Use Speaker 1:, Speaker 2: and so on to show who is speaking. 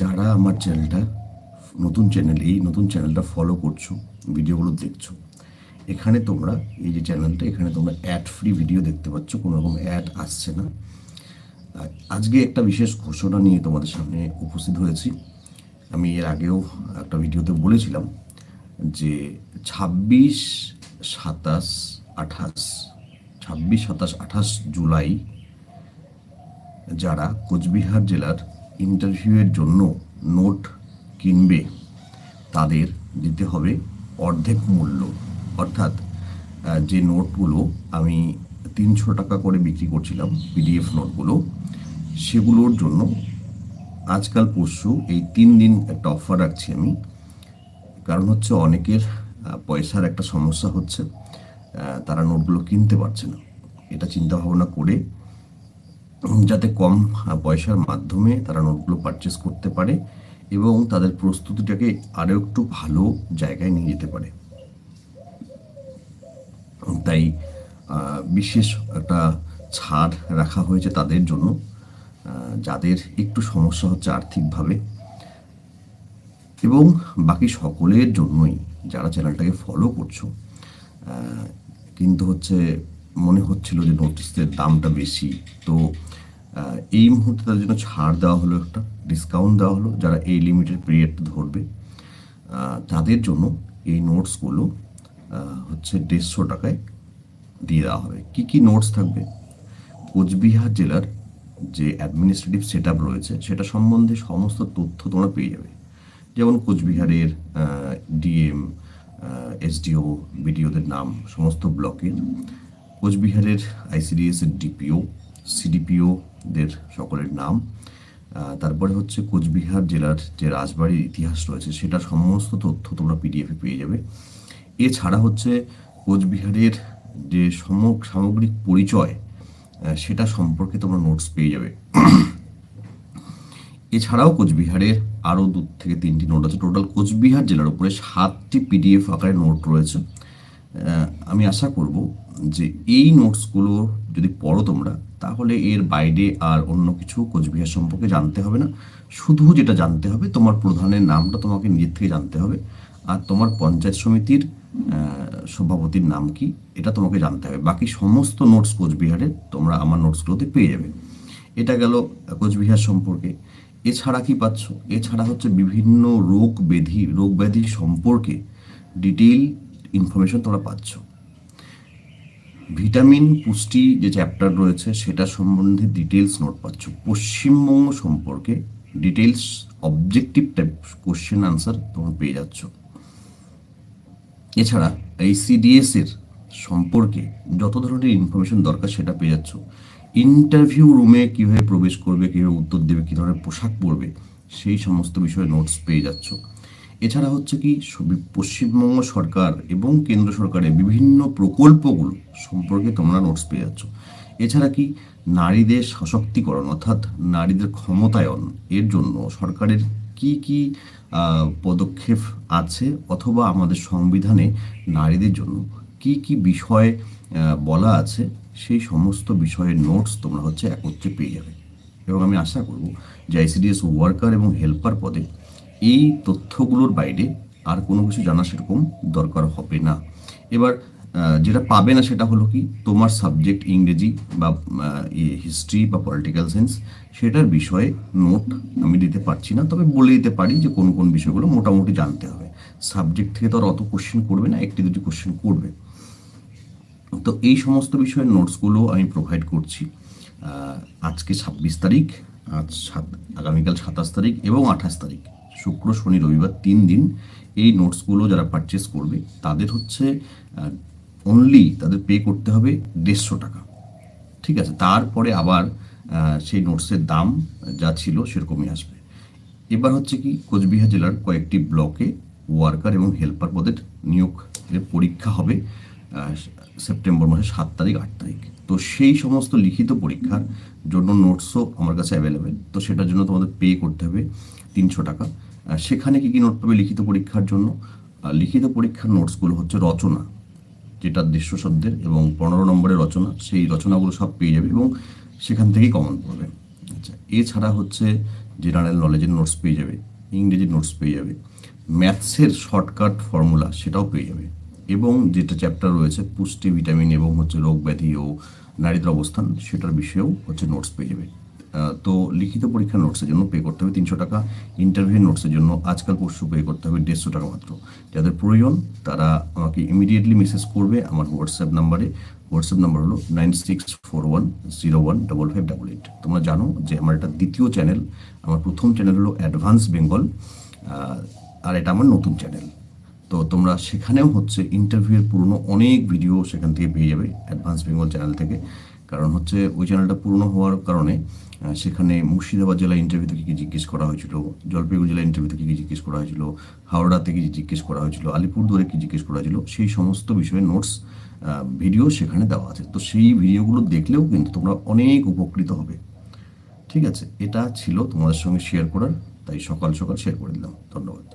Speaker 1: যারা আমার চ্যানেলটা নতুন চ্যানেল এই নতুন চ্যানেলটা ফলো করছ ভিডিওগুলো দেখছ, এখানে তোমরা, এই যে চ্যানেলটা এখানে তোমরা অ্যাড ফ্রি ভিডিও দেখতে পাচ্ছ কোনো রকম অ্যাড আসছে না। আজকে একটা বিশেষ ঘোষণা নিয়ে তোমাদের সামনে উপস্থিত হয়েছি। আমি এর আগেও একটা ভিডিওতে বলেছিলাম যে ছাব্বিশ সাতাশ আঠাশ, ছাব্বিশ সাতাশ আঠাশ জুলাই, যারা কোচবিহার জেলার ইন্টারভিউয়ের জন্য নোট কিনবে, তাদের দিতে হবে অর্ধেক মূল্য। অর্থাৎ যে নোটগুলো আমি তিনশো টাকা করে বিক্রি করছিলাম পিডিএফ নোটগুলো সেগুলোর জন্য আজকাল পরশু এই তিন দিন একটা অফার রাখছি আমি। কারণ হচ্ছে অনেকের পয়সার একটা সমস্যা হচ্ছে তারা নোটগুলো কিনতে পারছে না। এটা চিন্তা ভাবনা করে যাতে কম পয়সার মাধ্যমে তারা নোটগুলো পারচেস করতে পারে এবং তাদের প্রস্তুতিটাকে আরও একটু ভালো জায়গায় নিয়ে যেতে পারে। তাই বিশেষ একটা ছাড় রাখা হয়েছে তাদের জন্য যাদের একটু সমস্যা হচ্ছে আর্থিকভাবে। এবং বাকি সকলের জন্যই যারা চ্যানেলটাকে ফলো করছ কিন্তু হচ্ছে মনে হচ্ছিল যে নোটিসের দামটা বেশি। তো এই মুহূর্তে তাদের জন্য ছাড় দেওয়া হলো একটা ডিসকাউন্ট দেওয়া হলো, যারা এই লিমিটেড পিরিয়ডটা ধরবে। তাদের জন্য এই নোটসগুলো হচ্ছে দেড়শো টাকায় দিয়ে দেওয়া হবে। কি কি নোটস থাকবে? কোচবিহার জেলার যে অ্যাডমিনিস্ট্রেটিভ সেট রয়েছে, সেটা সম্বন্ধে সমস্ত তথ্য তোমরা পেয়ে যাবে। যেমন কোচবিহারের ডিএম এসডিও বিডিওদের নাম, সমস্ত ব্লকের। কোচবিহারের আইসিডিএস এর ডিপিও সিডিপিওদের সকলের নাম। তারপরে হচ্ছে কোচবিহার জেলার যে রাজবাড়ির ইতিহাস রয়েছে, সেটা সমস্ত তথ্য তোমরা পিডিএফে পেয়ে যাবে। এছাড়া হচ্ছে কোচবিহারের যে সম- সামগ্রিক পরিচয় সেটা সম্পর্কে তোমরা নোটস পেয়ে যাবে। এছাড়াও কোচবিহারের আরও দু থেকে তিনটি নোট আছে। টোটাল কোচবিহার জেলার উপরে সাতটি পিডিএফ আকারে নোট রয়েছে। আমি আশা করব যে এই নোটসগুলো যদি পড়ো তোমরা, তাহলে এর বাইরে আর অন্য কিছু কোচবিহার সম্পর্কে জানতে হবে না। শুধু যেটা জানতে হবে, তোমার প্রধানের নামটা তোমাকে নিজের থেকে জানতে হবে। আর তোমার পঞ্চায়েত সমিতির সভাপতির নাম কি, এটা তোমাকে জানতে হবে। বাকি সমস্ত নোটস কোচবিহারের তোমরা আমার নোটসগুলোতে পেয়ে যাবে। এটা গেল কোচবিহার সম্পর্কে। এছাড়া কি পাচ্ছ? এছাড়া হচ্ছে বিভিন্ন রোগ ব্যাধি রোগ ব্যাধি সম্পর্কে ডিটেইল ইনফরমেশন তোমরা পাচ্ছ। ভিটামিন, পুষ্টি যে চ্যাপ্টার রয়েছে, সেটা সম্বন্ধে ডিটেলস নোট পাচ্ছ। পশ্চিমবঙ্গ সম্পর্কে details objective type question answer তোমরা পেয়ে যাচ্ছ। এছাড়া এই সিডিএস এর সম্পর্কে যত ধরনের ইনফরমেশন দরকার সেটা পেয়ে যাচ্ছ। ইন্টারভিউ রুমে কীভাবে প্রবেশ করবে, কীভাবে উত্তর দেবে, কী ধরনের পোশাক পরবে, সেই সমস্ত বিষয়ে নোটস পেয়ে যাচ্ছ। এছাড়া হচ্ছে কি পশ্চিমবঙ্গ সরকার এবং কেন্দ্র সরকারের বিভিন্ন প্রকল্পগুলো সম্পর্কে তোমরা নোটস পেয়ে যাচ্ছ। এছাড়া কি, নারীদের সশক্তিকরণ অর্থাৎ নারীদের ক্ষমতায়ন এর জন্য সরকারের কি কি পদক্ষেপ আছে অথবা আমাদের সংবিধানে নারীদের জন্য কি কি বিষয় বলা আছে, সেই সমস্ত বিষয়ের নোটস তোমরা হচ্ছে একত্রে পেয়ে যাবে। এবং আমি আশা করব যে আইসিডিএস ওয়ার্কার এবং হেল্পার পদে এই তথ্যগুলোর বাইরে আর কোনো কিছু জানা সেরকম দরকার হবে না। এবার যেটা পাবে না সেটা হলো কি, তোমার সাবজেক্ট ইংরেজি বা হিস্ট্রি বা পলিটিক্যাল সায়েন্স সেটার বিষয়ে নোট আমি দিতে পারছি না। তবে বলে দিতে পারি যে কোন কোন বিষয়গুলো মোটামুটি জানতে হবে। সাবজেক্ট থেকে তো আর অত কোশ্চেন করবে না, একটি দুটি কোশ্চেন করবে। তো এই সমস্ত বিষয়ের নোটসগুলো আমি প্রোভাইড করছি আজকে ছাব্বিশ তারিখ, আজ সাত, আগামীকাল সাতাশ তারিখ এবং আঠাশ তারিখ। শুক্র, শনি, রবিবার তিন দিন এই নোটসগুলো যারা পারচেস করবে, তাদের হচ্ছে অনলি তাদের পে করতে হবে দেড়শো টাকা। ঠিক আছে? তারপরে আবার সেই নোটসের দাম যা ছিল সেরকমই আসবে। এবার হচ্ছে কি, কোচবিহার জেলার কয়েকটি ব্লকে ওয়ার্কার এবং হেল্পার পদের নিয়োগের পরীক্ষা হবে সেপ্টেম্বর মাসের সাত তারিখ, আট তারিখ। তো সেই সমস্ত লিখিত পরীক্ষার জন্য নোটসও আমার কাছে অ্যাভেলেবেল তো সেটার জন্য তোমাদের পে করতে হবে তিনশো টাকা। সেখানে কি কি নোট পাবে লিখিত পরীক্ষার জন্য? লিখিত পরীক্ষার নোটসগুলো হচ্ছে রচনা, যেটা দেড়শো শব্দের এবং পনেরো নম্বরের রচনা, সেই রচনাগুলো সব পেয়ে যাবে এবং সেখান থেকেই কমন পড়বে। আচ্ছা এছাড়া হচ্ছে জেনারেল নলেজের নোটস পেয়ে যাবে, ইংরেজির নোটস পেয়ে যাবে ম্যাথসের শর্টকাট ফর্মুলা সেটাও পেয়ে যাবে এবং যেটা চ্যাপ্টার রয়েছে, পুষ্টি ভিটামিন এবং হচ্ছে রোগ ব্যাধি ও নারীদের অবস্থান, সেটার বিষয়েও হচ্ছে নোটস পেয়ে যাবে। তো লিখিত পরীক্ষার নোটসের জন্য পে করতে হবে তিনশো টাকা ইন্টারভিউ নোটসের জন্য আজকাল পরশু পে করতে হবে দেড়শো টাকা মাত্র। যাদের প্রয়োজন, তারা আমাকে ইমিডিয়েটলি মেসেজ করবে আমার হোয়াটসঅ্যাপ নাম্বারে হোয়াটসঅ্যাপ নাম্বার হলো nine six four one zero one double five double eight তোমরা জানো যে আমার এটা দ্বিতীয় চ্যানেল আমার প্রথম চ্যানেল হলো অ্যাডভান্স বেঙ্গল আর এটা আমার নতুন চ্যানেল তো তোমরা সেখানেও হচ্ছে ইন্টারভিউয়ের পুরনো অনেক ভিডিও সেখান থেকে পেয়ে যাবে অ্যাডভান্স বেঙ্গল চ্যানেল থেকে। কারণ হচ্ছে ওই চ্যানেলটা পুরনো হওয়ার কারণে সেখানে মুর্শিদাবাদ জেলা ইন্টারভিউ থেকে কী জিজ্ঞেস করা হয়েছিল, জলপাইগুড়ি জেলা ইন্টারভিউতে কী কী জিজ্ঞেস করা হয়েছিল হাওড়াতে কী কি জিজ্ঞেস করা হয়েছিল, আলিপুরদুয়ারে কী জিজ্ঞেস করা হয়েছিল, সেই সমস্ত বিষয়ে নোটস ভিডিও সেখানে দেওয়া আছে। তো সেই ভিডিওগুলো দেখলেও কিন্তু তোমরা অনেক উপকৃত হবে। ঠিক আছে? এটা ছিল তোমাদের সঙ্গে শেয়ার করার, তাই সকাল সকাল শেয়ার করে দিলাম। ধন্যবাদ।